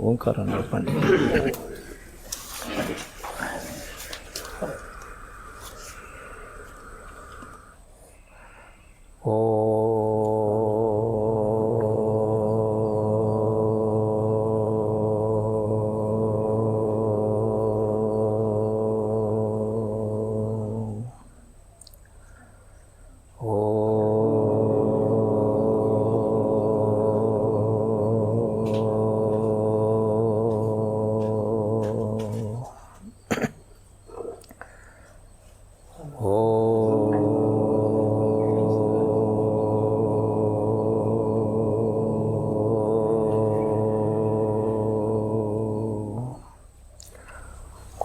ఓంకారం చెప్పండి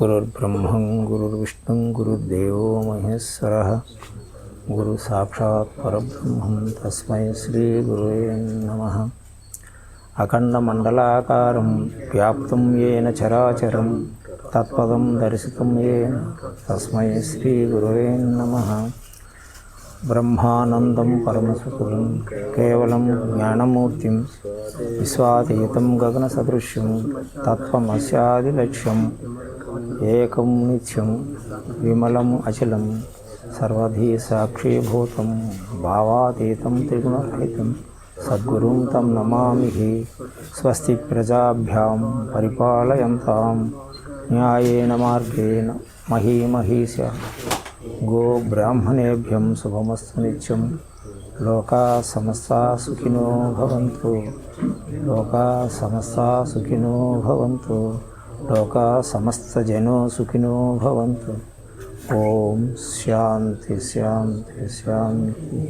గురుర్బ్రహ్మం గురుర్విష్ణుం గురుర్దేవో మహేశ్వర గురు సాక్షాత్ పరబ్రహ్మం తస్మై శ్రీ గురువే నమ అఖండమండలాకారం వ్యాప్తం ఏన చరాచరం తత్పదం దర్శితం ఏన తస్మై శ్రీ గురువే నమ బ్రహ్మానందం పరమసుఖం కేవలం జ్ఞానమూర్తిం విశ్వాతీతం గగనసదృశ్యం తత్వమస్యాదిలక్ష్యం ఏకం నిత్యం విమలం అచలం సర్వధీ సాక్షీభూతం భావాతీతం త్రిగుణరహితం సద్గురుం తం నమామి స్వస్తి ప్రజాభ్యాం పరిపాలయంతాం. న్యాయేన మార్గేణ మహీమహీశ. గో బ్రాహ్మణేభ్యం శుభమస్తు నిత్యం. లోకా సమస్తా సుఖినో భవంతు. లోకా సమస్తా సుఖినో భవంతు. లోకా సమస్త జనో సుఖినో భవంతు. ఓం శాంతి శాంతి శాంతి.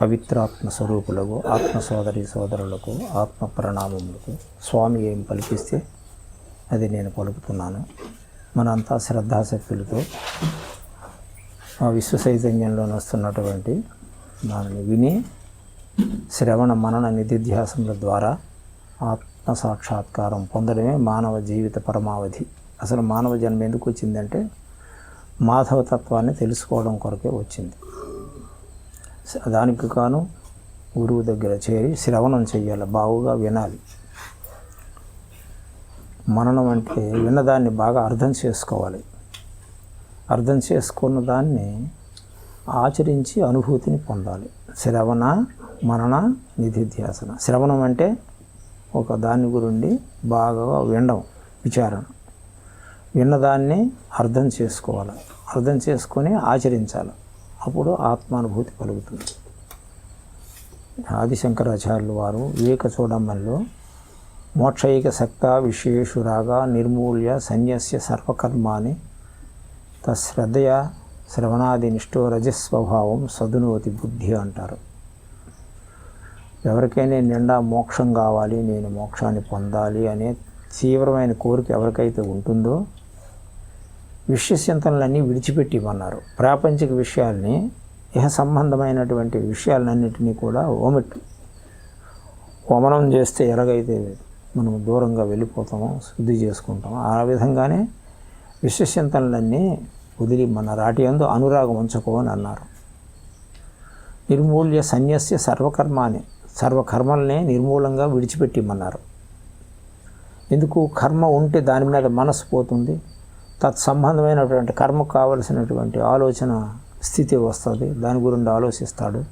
పవిత్రాత్మ స్వరూపులకు ఆత్మ సోదరి సోదరులకు ఆత్మ ప్రణామములకు స్వామి ఏం పలికిస్తే అది నేను పలుకుతున్నాను. మనంతా శ్రద్ధాశక్తులతో మా విశ్వ చైతన్యంలో వస్తున్నటువంటి దానిని విని శ్రవణ మనన నిధిధ్యాసముల ద్వారా ఆత్మ సాక్షాత్కారం పొందడమే మానవ జీవిత పరమావధి. అసలు మానవ జన్మ ఎందుకు వచ్చిందంటే మాధవ తత్వాన్ని తెలుసుకోవడం కొరకే వచ్చింది. దానికి కాను గురువు దగ్గర చేరి శ్రవణం చెయ్యాలి బాగుగా వినాలి. మననం అంటే విన్నదాన్ని బాగా అర్థం చేసుకోవాలి. అర్థం చేసుకున్న దాన్ని ఆచరించి అనుభూతిని పొందాలి. శ్రవణ మనన నిధిధ్యాసన. శ్రవణం అంటే ఒక దాని గురించి బాగా వినడం విచారణ. విన్నదాన్ని అర్థం చేసుకోవాలి. అర్థం చేసుకొని ఆచరించాలి. అప్పుడు ఆత్మానుభూతి కలుగుతుంది. ఆదిశంకరాచార్యులు వారు వివేక చూడమ్మల్లో మోక్షైక సక్త విశేషురాగా నిర్మూల్య సన్యస్య సర్వకర్మాని తశ్రద్ధయ శ్రవణాది నిష్ఠో రజస్వభావం సదునోతి బుద్ధి అంటారు. ఎవరికైనా నిండా మోక్షం కావాలి నేను మోక్షాన్ని పొందాలి అనే తీవ్రమైన కోరిక ఎవరికైతే ఉంటుందో విషయచింతనలన్నీ విడిచిపెట్టి ఇవ్వన్నారు ప్రాపంచిక విషయాల్ని ఇహ సంబంధమైనటువంటి విషయాలన్నింటినీ కూడా ఓమెట్టు వమనం చేస్తే ఎలాగైతే మనం దూరంగా వెళ్ళిపోతామో శుద్ధి చేసుకుంటామో ఆ విధంగానే విశ్వచింతనలన్నీ వదిలి మన రాటి అందు అనురాగం ఉంచుకో అని అన్నారు. నిర్మూల్య సన్యస్య సర్వకర్మాని సర్వకర్మల్ని నిర్మూలంగా విడిచిపెట్టిమన్నారు. ఎందుకు? కర్మ ఉంటే దాని మీద మనసు పోతుంది. తత్సంబంధమైనటువంటి కర్మకు కావలసినటువంటి ఆలోచన స్థితి వస్తుంది. దాని గురించి ఆలోచిస్తాడు.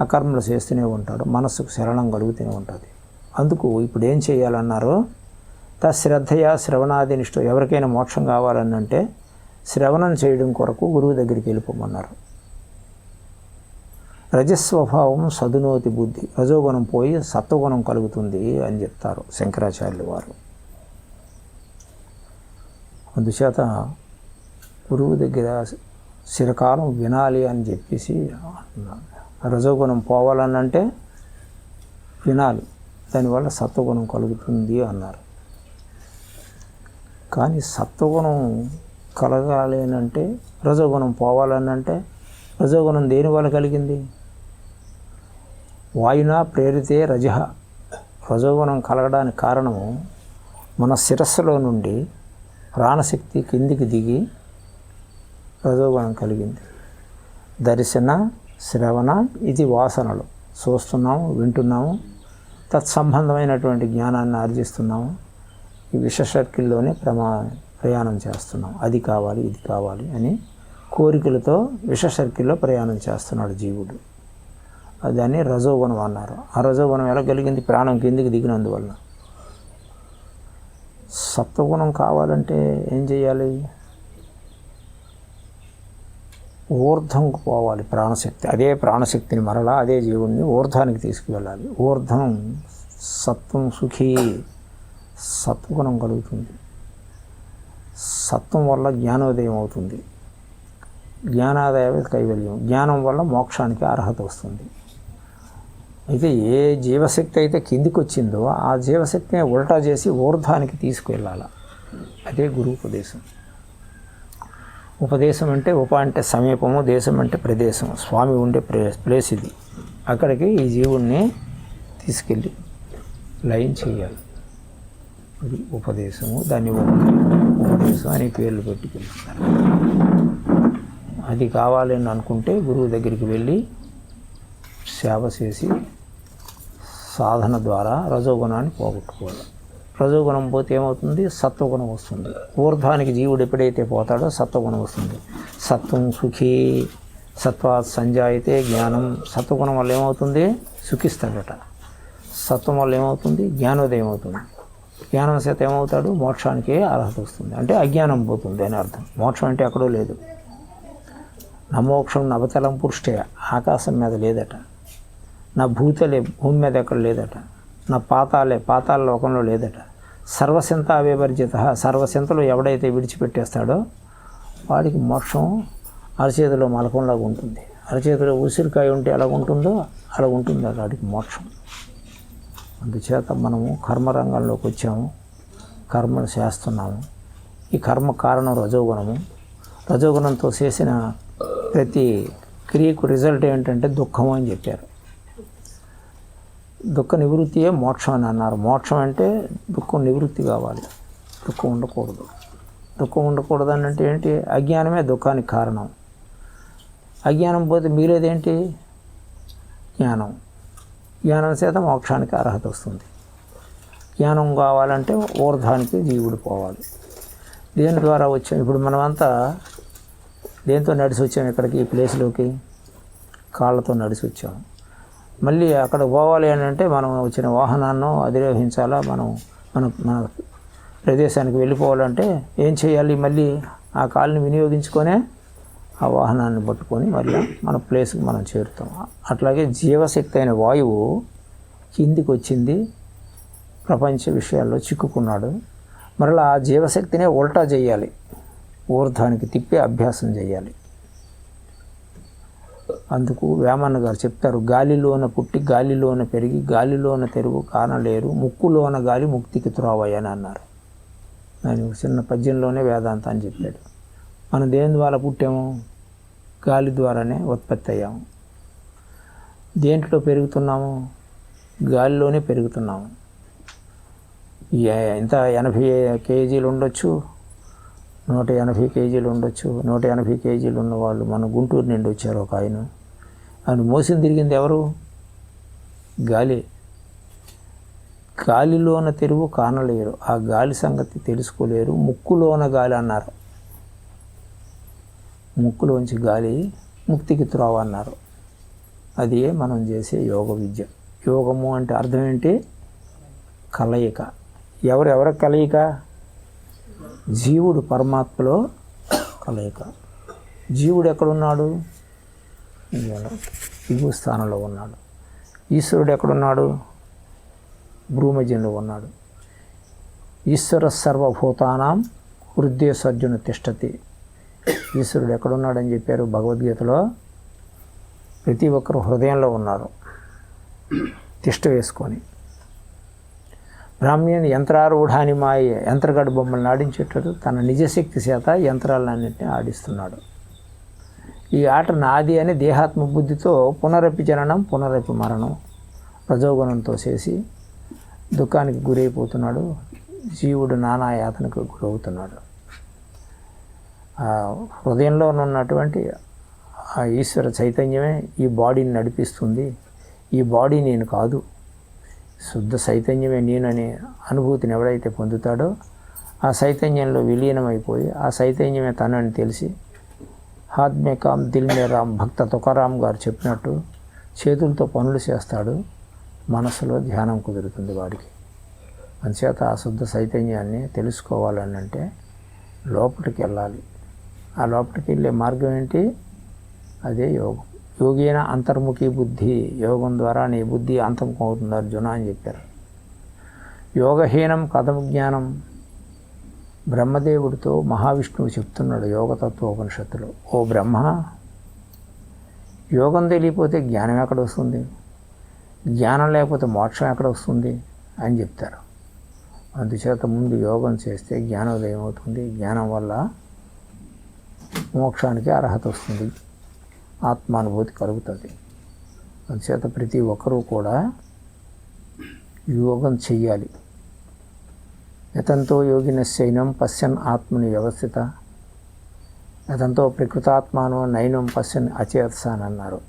ఆ కర్మలు చేస్తూనే ఉంటాడు. మనస్సుకు శరణం కలుగుతూనే ఉంటుంది. అందుకు ఇప్పుడు ఏం చేయాలన్నారు? తశ్రద్ధయ శ్రవణాది నిష్ఠ ఎవరికైనా మోక్షం కావాలని అంటే శ్రవణం చేయడం కొరకు గురువు దగ్గరికి వెళ్ళిపోమన్నారు. రజస్వభావం సదునోతి బుద్ధి. రజోగుణం పోయి సత్వగుణం కలుగుతుంది అని చెప్తారు శంకరాచార్యులు వారు. అందుచేత గురువు దగ్గర చిరకాలం వినాలి అని చెప్పేసి రజోగుణం పోవాలనంటే వినాలి. దానివల్ల సత్వగుణం కలుగుతుంది అన్నారు. కానీ సత్వగుణం కలగాలి అని అంటే రజోగుణం పోవాలని అంటే రజోగుణం దేని వల్ల కలిగింది? వాయున ప్రేరితే రజ రజోగుణం కలగడానికి కారణము మన శిరస్సులో నుండి ప్రాణశక్తి కిందికి దిగి రజోగుణం కలిగింది. దర్శన శ్రవణ ఇది వాసనలు. చూస్తున్నాము వింటున్నాము తత్సంబంధమైనటువంటి జ్ఞానాన్ని ఆర్జిస్తున్నాము. ఈ విష సర్కిల్లోనే ప్రమా ప్రయాణం చేస్తున్నాం అది కావాలి ఇది కావాలి అని కోరికలతో విష సర్కిల్లో ప్రయాణం చేస్తున్నాడు జీవుడు. దాన్ని రజోగుణం అన్నారు. ఆ రజోగుణం ఎలా కలిగింది? ప్రాణం కిందికి దిగినందువల్ల సత్వగుణం కావాలంటే ఏం చేయాలి? ఊర్ధంకు పోవాలి ప్రాణశక్తి. అదే ప్రాణశక్తిని మరలా అదే జీవుణ్ణి ఊర్ధానికి తీసుకువెళ్ళాలి. ఊర్ధం సత్వం సుఖీ. సత్వగుణం కలుగుతుంది. సత్వం వల్ల జ్ఞానోదయం అవుతుంది. జ్ఞానాదాయ కైవల్యం. జ్ఞానం వల్ల మోక్షానికి అర్హత వస్తుంది. అయితే ఏ జీవశక్తి అయితే కిందికి వచ్చిందో ఆ జీవశక్తిని ఉల్టా చేసి ఊర్ధానికి తీసుకువెళ్ళాల అదే గురు ఉపదేశం. ఉపదేశం అంటే ఉప అంటే సమీపము దేశం అంటే ప్రదేశం. స్వామి ఉండే ప్రే ప్లేస్ ఇది. అక్కడికి ఈ జీవుణ్ణి తీసుకెళ్ళి లైన్ చేయాలి. అది ఉపదేశము. దాన్ని ఉపదేశం అని పేర్లు పెట్టి పిలుస్తారు. అది కావాలని అనుకుంటే గురువు దగ్గరికి వెళ్ళి సేవ చేసి సాధన ద్వారా రజోగుణాన్ని పోగొట్టుకోవాలి. రజోగుణం పోతే ఏమవుతుంది? సత్వగుణం వస్తుంది. ఊర్ధ్వానికి జీవుడు ఎప్పుడైతే పోతాడో సత్వగుణం వస్తుంది. సత్వం సుఖీ సత్వాత్ సంజాయితే జ్ఞానం. సత్వగుణం వల్ల ఏమవుతుంది? సుఖిస్తాడట. సత్వం వల్ల ఏమవుతుంది? జ్ఞానోదయం అవుతుంది. జ్ఞానం చేత ఏమవుతాడు? మోక్షానికి అర్హత వస్తుంది. అంటే అజ్ఞానం పోతుంది అని అర్థం. మోక్షం అంటే ఎక్కడో లేదు. నమోక్షం నవతలం పురుష్టే ఆకాశం మీద లేదట. నా భూతలే భూమి మీద ఎక్కడ లేదట. నా పాతాలే పాతాల లోకంలో లేదట. సర్వసింత అవివర్జిత సర్వసింతలు ఎవడైతే విడిచిపెట్టేస్తాడో వాడికి మోక్షం అరచేతిలో మలకంలాగా ఉంటుంది. అరచేతిలో ఉసిరికాయ ఉంటే ఎలా ఉంటుందో అలా ఉంటుంది వాడికి మోక్షం. అందుచేత మనము కర్మరంగంలోకి వచ్చాము. కర్మను చేస్తున్నాము. ఈ కర్మ కారణం రజోగుణము. రజోగుణంతో చేసిన ప్రతి క్రియకు రిజల్ట్ ఏంటంటే దుఃఖము అని చెప్పారు. దుఃఖ నివృత్తియే మోక్షం అని అన్నారు. మోక్షం అంటే దుఃఖం నివృత్తి కావాలి. దుఃఖం ఉండకూడదు. దుఃఖం ఉండకూడదు అని అంటే ఏంటి? అజ్ఞానమే దుఃఖానికి కారణం. అజ్ఞానం పోతే మిగిలేదేంటి? జ్ఞానం. జ్ఞానం చేత మోక్షానికి అర్హత వస్తుంది. జ్ఞానం కావాలంటే ఊర్ధానికి జీవుడు పోవాలి. దేని ద్వారా వచ్చాం? ఇప్పుడు మనమంతా దేంతో నడిచి వచ్చాము ఇక్కడికి ఈ ప్లేస్లోకి? కాళ్ళతో నడిచి వచ్చాము మళ్ళీ అక్కడ పోవాలి అని అంటే మనం వచ్చిన వాహనాన్ని అధిరోహించాలా? మనం మన మన ప్రదేశానికి వెళ్ళిపోవాలంటే ఏం చేయాలి? మళ్ళీ ఆ కాళ్ళని వినియోగించుకొనే ఆ వాహనాన్ని పట్టుకొని మళ్ళీ మన ప్లేస్కి మనం చేరుతాం. అట్లాగే జీవశక్తి అయిన వాయువు కిందికి వచ్చింది ప్రపంచ విషయాల్లో చిక్కుకున్నాడు. మరలా ఆ జీవశక్తినే ఉల్టా చేయాలి. ఊర్ధానికి తిప్పి అభ్యాసం చేయాలి. అందుకు వేమన్న గారు చెప్తారు గాలిలోన పుట్టి గాలిలోన పెరిగి గాలిలోన తెరుగు కానలేరు ముక్కులోన గాలి ముక్తికి త్రోవయ్యని అన్నారు. ఆయన చిన్న పద్యంలోనే వేదాంత అని చెప్పాడు. మనం దేని ద్వారా పుట్టాము? గాలి ద్వారానే ఉత్పత్తి అయ్యాము. దేంట్లో పెరుగుతున్నాము? గాలిలోనే పెరుగుతున్నాము. ఎంత ఎనభై కేజీలు ఉండొచ్చు నూట ఎనభై కేజీలు ఉండొచ్చు. నూట ఎనభై కేజీలు ఉన్నవాళ్ళు మన గుంటూరు నుండి వచ్చారు ఒక ఆయన. ఆయన మోసం తిరిగింది ఎవరు? గాలి. గాలిలోన తెరువు కానలేరు. ఆ గాలి సంగతి తెలుసుకోలేరు. ముక్కులోన గాలి అన్నారు. ముక్కులోంచి గాలి ముక్తికి త్రోవ అన్నారు. అది మనం చేసే యోగ విద్య. యోగము అంటే అర్థం ఏంటి? కలయిక. ఎవరు ఎవరి కలయిక? జీవుడు పరమాత్మలో కలయిక. జీవుడు ఎక్కడున్నాడు? దిగు స్థానంలో ఉన్నాడు. ఈశ్వరుడు ఎక్కడున్నాడు? భూమజంలో ఉన్నాడు. ఈశ్వర సర్వభూతానాం హృదయ సర్జున తిష్టతి. ఈశ్వరుడు ఎక్కడున్నాడని చెప్పారు భగవద్గీతలో? ప్రతి ఒక్కరు హృదయంలో ఉన్నారు. తిష్ట వేసుకొని. బ్రాహ్మణ్యుని యంత్రారూఢాని మాయ యంత్రగడు బొమ్మల్ని ఆడించేటట్టు తన నిజశక్తి చేత యంత్రాలన్నింటినీ ఆడిస్తున్నాడు. ఈ ఆట నాది అని దేహాత్మ బుద్ధితో పునరపి జననం పునరపి మరణం రజోగుణంతో చేసి దుఃఖానికి గురైపోతున్నాడు. జీవుడు నానా యాతనకు గురవుతున్నాడు. హృదయంలో ఉన్నటువంటి ఈశ్వర చైతన్యమే ఈ బాడీని నడిపిస్తుంది. ఈ బాడీ నేను కాదు. శుద్ధ చైతన్యమే నేననే అనుభూతిని ఎవడైతే పొందుతాడో ఆ చైతన్యంలో విలీనమైపోయి ఆ చైతన్యమే తనని తెలిసి హాత్మే కామ్ దిల్మే రామ్ భక్త తుకారాం గారు చెప్పినట్టు చేతులతో పనులు చేస్తాడు. మనసులో ధ్యానం కుదురుతుంది వాడికి. అంచేత ఆ శుద్ధ చైతన్యాన్ని తెలుసుకోవాలని అంటే లోపలికి వెళ్ళాలి. ఆ లోపలికి వెళ్ళే మార్గం ఏంటి? అదే యోగం. యోగేన అంతర్ముఖి బుద్ధి. యోగం ద్వారా నీ బుద్ధి అంతముఖం అవుతుంది అర్జున అని చెప్పారు. యోగహీనం కథం జ్ఞానం బ్రహ్మదేవుడితో మహావిష్ణువు చెప్తున్నాడు యోగతత్వపనిషత్తులో. ఓ బ్రహ్మ యోగం తెలియపోతే జ్ఞానం ఎక్కడ వస్తుంది? జ్ఞానం లేకపోతే మోక్షం ఎక్కడ వస్తుంది? అని చెప్తారు. అందుచేత ముందు యోగం చేస్తే జ్ఞానోదయం అవుతుంది. జ్ఞానం వల్ల మోక్షానికి అర్హత వస్తుంది. ఆత్మానుభూతి కలుగుతుంది. అందుచేత ప్రతి ఒక్కరూ కూడా యోగం చెయ్యాలి. యతంతో యోగినశైనం పశ్యన్ ఆత్మని వ్యవస్థిత. యతంతో ప్రకృతాత్మాను నయనం పశ్యన్ అచేతసాన్ అని అన్నారు.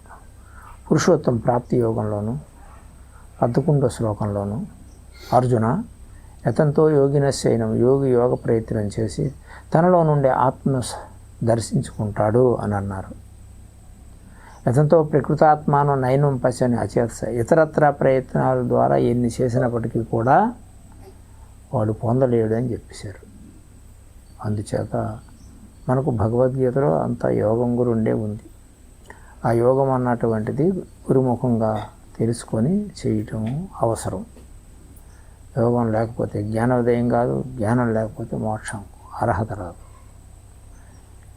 పురుషోత్తం ప్రాప్తి యోగంలోను పదకొండో శ్లోకంలోను అర్జున యతంతో యోగినశైనం యోగి యోగ ప్రయత్నం చేసి తనలో నుండే ఆత్మను దర్శించుకుంటాడు అని అన్నారు. యతంతో ప్రకృతాత్మాను నయనం పశ్యని అచేతస ఇతరత్ర ప్రయత్నాల ద్వారా ఎన్ని చేసినప్పటికీ కూడా వాడు పొందలేడు అని చెప్పేశారు. అందుచేత మనకు భగవద్గీతలో అంత యోగం గురుండే ఉంది. ఆ యోగం అన్నటువంటిది గురుముఖంగా తెలుసుకొని చేయటం అవసరం. యోగం లేకపోతే జ్ఞానోదయం కాదు జ్ఞానం లేకపోతే మోక్షం. అర్హత రాదు.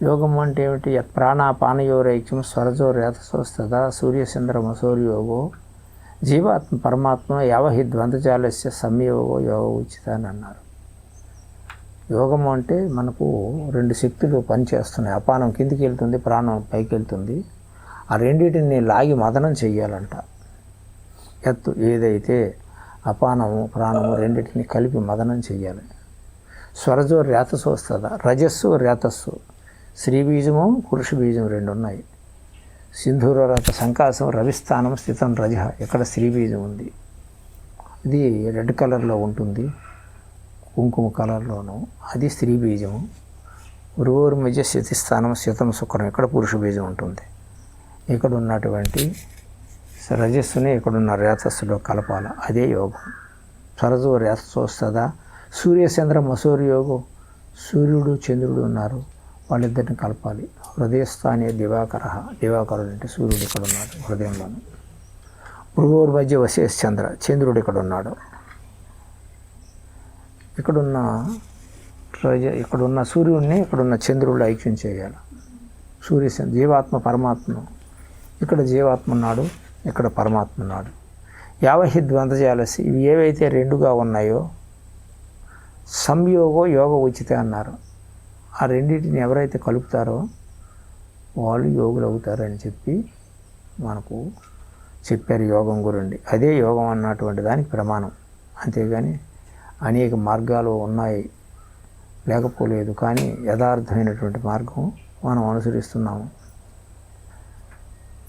యోగం అంటే ఏమిటి? యత్ ప్రాణాపానయోరైక్యం స్వరజో రేతసో స్తదా సూర్యచంద్రమసూర్యోగో జీవాత్మ పరమాత్మ యావహి ద్వంద్వజాలస్య సంయోగో యోగ ఉచిత అని అన్నారు. యోగం అంటే మనకు రెండు శక్తులు పనిచేస్తున్నాయి. అపానం కిందికి వెళ్తుంది ప్రాణం పైకి వెళ్తుంది. ఆ రెండింటిని లాగి మదనం చెయ్యాలంట. ఎత్తు ఏదైతే అపానము ప్రాణము రెండింటిని కలిపి మదనం చెయ్యాలి. స్వరజో రేతస్సు వస్తుందా రజస్సు రేతస్సు. స్త్రీ బీజము పురుష బీజం రెండు ఉన్నాయి. సింధూర రథ సంకాసం రవిస్థానం స్థితం రజ. ఇక్కడ స్త్రీ బీజం ఉంది? ఇది రెడ్ కలర్లో ఉంటుంది కుంకుమ కలర్లోను. అది స్త్రీ బీజము. ఉరువూరు మధ్య స్థితిస్థానం శితం శుక్రం. ఇక్కడ పురుష బీజం ఉంటుంది? ఇక్కడ ఉన్నటువంటి రజస్సుని ఇక్కడున్న రేతస్సులో కలపాల. అదే యోగం. సరజు రేతస్సు వస్తుందా? సూర్యచంద్ర మసూరి యోగం. సూర్యుడు చంద్రుడు ఉన్నారు. వాళ్ళిద్దరిని కలపాలి. హృదయస్థానే దివాకర. దివాకరుడు అంటే సూర్యుడు ఇక్కడ ఉన్నాడు హృదయంలోను. భృగోర్ మధ్య వశేష్ చంద్ర చంద్రుడు ఇక్కడ ఉన్నాడు. ఇక్కడున్న రజ ఇక్కడున్న సూర్యుడిని ఇక్కడున్న చంద్రుడు ఐక్యం చేయాలి. సూర్య జీవాత్మ పరమాత్మ. ఇక్కడ జీవాత్మ ఉన్నాడు ఇక్కడ పరమాత్మ ఉన్నాడు. యావహి ద్వంద్వజాలసి ఇవి ఏవైతే రెండుగా ఉన్నాయో సంయోగో యోగ ఉచితే అన్నారు. ఆ రెండింటిని ఎవరైతే కలుపుతారో వాళ్ళు యోగులు అవుతారని చెప్పి మనకు చెప్పారు యోగం గురండి. అదే యోగం అన్నటువంటి దానికి ప్రమాణం. అంతేగాని అనేక మార్గాలు ఉన్నాయి. లేకపోలేదు కానీ యథార్థమైనటువంటి మార్గం మనం అనుసరిస్తున్నాము.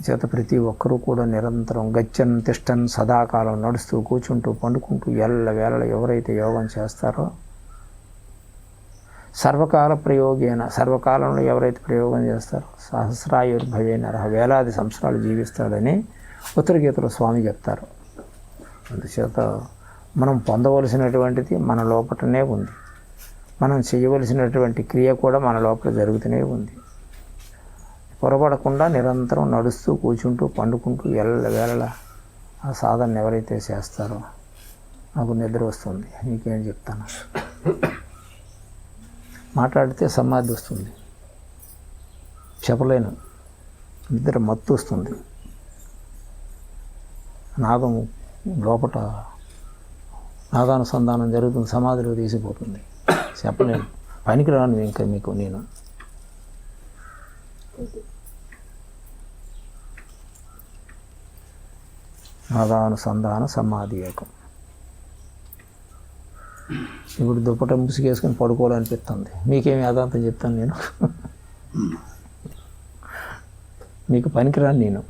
చేత ప్రతి ఒక్కరూ కూడా నిరంతరం గచ్చన్ తిష్టన్ సదాకాలం నడుస్తూ కూర్చుంటూ పండుకుంటూ ఎల్ల వేళ ఎవరైతే యోగం చేస్తారో సర్వకాల ప్రయోగేన సర్వకాలంలో ఎవరైతే ప్రయోగం చేస్తారో సహస్రాయుర్భవేన వేలాది సంవత్సరాలు జీవిస్తాడని ఉత్తర గీతలో స్వామి చెప్తారు. అందుచేత మనం పొందవలసినటువంటిది మన లోపటనే ఉంది. మనం చేయవలసినటువంటి క్రియ కూడా మన లోపల జరుగుతూనే ఉంది. పొరపడకుండా నిరంతరం నడుస్తూ కూర్చుంటూ పండుకుంటూ ఎల్ల వేళ ఆ సాధన ఎవరైతే చేస్తారో నాకు నిద్ర వస్తుంది. నీకేం చెప్తాను? మాట్లాడితే సమాధి వస్తుంది. చెప్పలేను. నిద్ర మత్తు వస్తుంది. నాదం లోపట నాదానుసంధానం జరుగుతుంది సమాధిలో తీసిపోతుంది. చెప్పలేను. పనికిరాను ఇంకా మీకు నేను. నాదానుసంధాన సమాధి ఏకం. ఇప్పుడు దుప్పట ముసుగేసుకొని పడుకోవాలనిపిస్తుంది. మీకేమి అదాంతం చెప్తాను నేను. మీకు పనికిరాను నేను.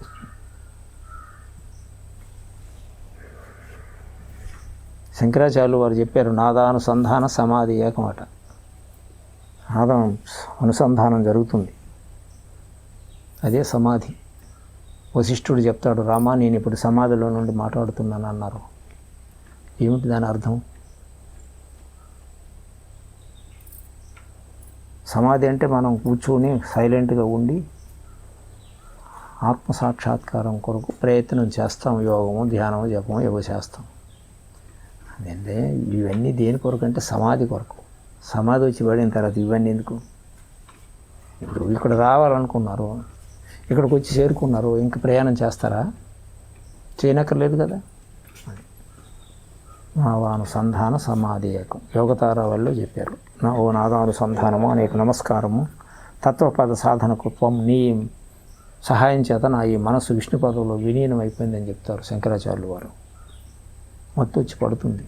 శంకరాచార్యులు వారు చెప్పారు నాదానుసంధాన సమాధి ఏకమాట. నాదం అనుసంధానం జరుగుతుంది. అదే సమాధి. వశిష్ఠుడు చెప్తాడు రామా నేను ఇప్పుడు సమాధిలో నుండి మాట్లాడుతున్నాను అన్నారు ఏమిటి దాని అర్థం? సమాధి అంటే మనం కూర్చొని సైలెంట్గా ఉండి ఆత్మ సాక్షాత్కారం కొరకు ప్రయత్నం చేస్తాం. యోగము ధ్యానము జపము ఏవో చేస్తాం. అదే ఇవన్నీ దేని కొరకు అంటే సమాధి కొరకు. సమాధి వచ్చి పడిన తర్వాత ఇవన్నీ ఎందుకు? ఇప్పుడు ఇక్కడ రావాలనుకున్నారు. ఇక్కడికి వచ్చి చేరుకున్నారు. ఇంక ప్రయాణం చేస్తారా? చేయనక్కర్లేదు కదా? నావానుసంధాన సమాధి ఏకం. యోగతార వాళ్ళు చెప్పారు. నా ఓ నాదానుసంధానము అనేక నమస్కారము. తత్వపద సాధనకు త్వం నీ సహాయం చేత నా ఈ మనసు విష్ణుపదంలో విలీనం అయిపోయిందని చెప్తారు శంకరాచార్యులు వారు. మత్తు వచ్చి పడుతుంది.